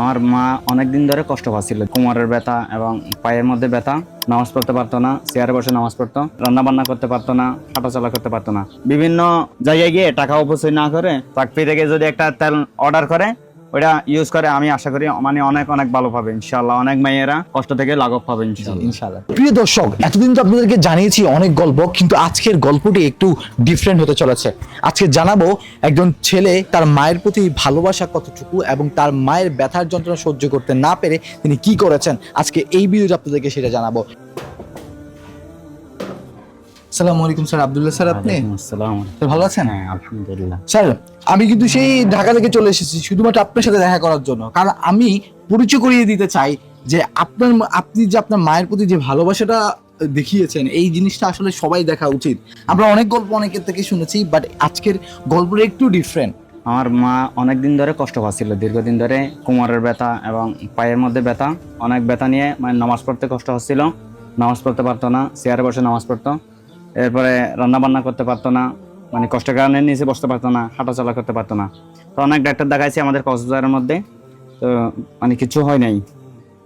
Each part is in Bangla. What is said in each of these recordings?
আমার মা অনেক দিন ধরে কষ্ট পাচ্ছিল। কোমরের ব্যথা এবং পায়ের মধ্যে ব্যথা, নামাজ পড়তে পারতো না, চেয়ারে বসে নামাজ পড়তো রান্না বান্না করতে পারতো না, হাঁটাচলা করতে পারতো না। বিভিন্ন জায়গায় গিয়ে টাকা অপচয় না করে চাকরি থেকে যদি একটা তেল অর্ডার করে ওটা ইউজ করে আমি আশা করি মানে অনেক অনেক ভালো পাবে ইনশাল্লাহ অনেক মেয়েরা কষ্ট থেকে লাঘব পাবে ইনশাল্লাহ প্রিয় দর্শক, এতদিন তো আপনাদেরকে জানিয়েছি অনেক গল্প, কিন্তু আজকের গল্পটি একটু ডিফারেন্ট হতে চলেছে। আজকে জানাব একজন ছেলে তার মায়ের প্রতি ভালোবাসা কতটুকু এবং তার মায়ের ব্যথার যন্ত্রণা সহ্য করতে না পেরে তিনি কি করেছেন। আজকে এই ভিডিওতে আপনাদেরকে সেটা জানাব। আসসালামু আলাইকুম স্যার আব্দুল্লাহ স্যার আপনি? আসসালাম। স্যার ভালো আছেন? হ্যাঁ আলহামদুলিল্লাহ। স্যার আমি কিন্তু সেই ঢাকা থেকে চলে এসেছি শুধুমাত্র আপনার সাথে দেখা করার জন্য। কারণ আমি পরিচয় করিয়ে দিতে চাই যে আপনার আপনি যে আপনার মায়ের প্রতি যে ভালোবাসাটা দেখিয়েছেন এই জিনিসটা আসলে সবাই দেখা উচিত। আমরা অনেক গল্প অনেকের থেকে শুনেছি বাট আজকের গল্পটা একটু ডিফারেন্ট আমার মা অনেক দিন ধরে কষ্ট পাচ্ছিল। দীর্ঘদিন ধরে কোমরের ব্যথা এবং পায়ের মধ্যে ব্যথা অনেক ব্যথা নিয়ে মানে নামাজ পড়তে কষ্ট হচ্ছিল। নামাজ পড়তে পারতো না চেয়ারে বসে নামাজ পড়তো। এরপরে রান্না বান্না করতে পারতো না মানে কষ্টের কারণে নিচে বসতে পারতো না, হাঁটাচলা করতে পারতো না। তো অনেক ডাক্তার দেখাইছি আমাদের কক্সবাজারের মধ্যে, তো মানে কিছু হয় নাই।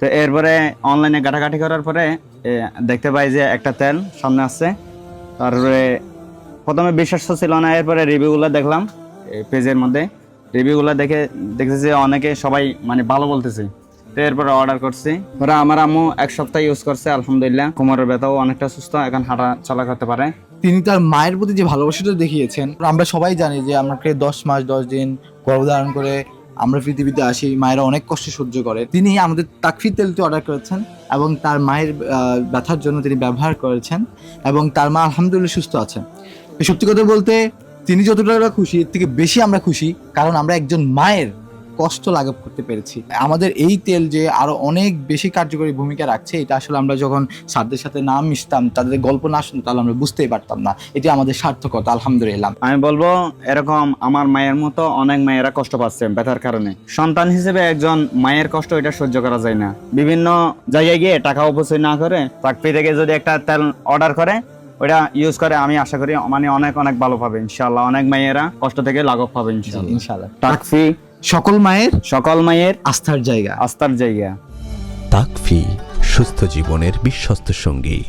তো এরপরে অনলাইনে ঘাটাঘাটি করার পরে দেখতে পাই যে একটা তেল সামনে আসছে। তারপরে প্রথমে বিশ্বাস তো ছিল না, এরপরে রিভিউগুলো দেখলাম পেজের মধ্যে। রিভিউগুলো দেখে, দেখতেছি অনেকে সবাই মানে ভালো বলতেছে। তো এরপরে অর্ডার করছি। ওরা আমার আম্মু এক সপ্তাহ ইউজ করছে, আলহামদুলিল্লাহ। কোমরের ব্যথাও অনেকটা সুস্থ, এখন হাঁটা চলা করতে পারে। তিনি তার মায়ের প্রতি যে ভালোবাসাটা দেখিয়েছেন, আমরা সবাই জানি যে আমাকে দশ মাস, দশ দিন গর্ভধারণ করে আমরা পৃথিবীতে আসি, মায়েরা অনেক কষ্ট সহ্য করে। তিনি আমাদের তাকফির তেলটি অর্ডার করেছেন এবং তার মায়ের ব্যথার জন্য তিনি ব্যবহার করেছেন এবং তার মা আলহামদুলিল্লাহ সুস্থ আছেন। সত্যি কথা বলতে, তিনি যতটা খুশি, এর থেকে বেশি আমরা খুশি, কারণ আমরা একজন মায়ের। কষ্ট লাঘব করতে পেরেছি। আমাদের এই তেল যে আরও অনেক বেশি কার্যকরী ভূমিকা রাখছে এটা আসলে আমরা যখন সাধ্যের সাথে না মিশতাম তাদের গল্প না শুনতাম তাহলে আমরা বুঝতেই পারতাম না। এটি আমাদের সার্থকতা আলহামদুলিল্লাহ। আমি বলব এরকম আমার মায়ের মতো অনেক মায়েরা কষ্ট পাচ্ছে ব্যথার কারণে। সন্তান হিসেবে একজন মায়ের কষ্ট এটা সহ্য করা যায় না। বিভিন্ন জায়গায় গিয়ে টাকা অপচয় না করে চাকরি থেকে যদি একটা তেল অর্ডার করে ওটা ইউজ করে আমি আশা করি মানে অনেক অনেক ভালো পাবে ইনশাল্লাহ অনেক মায়েরা কষ্ট থেকে লাঘব পাবে ইনশাল্লাহ ইনশাআল্লাহ। টাকফি সকল মায়ের সকল মায়ের আস্থার জায়গা। আস্থার জায়গা। তাকফি সুস্থ জীবনের বিশ্বস্ত সঙ্গী।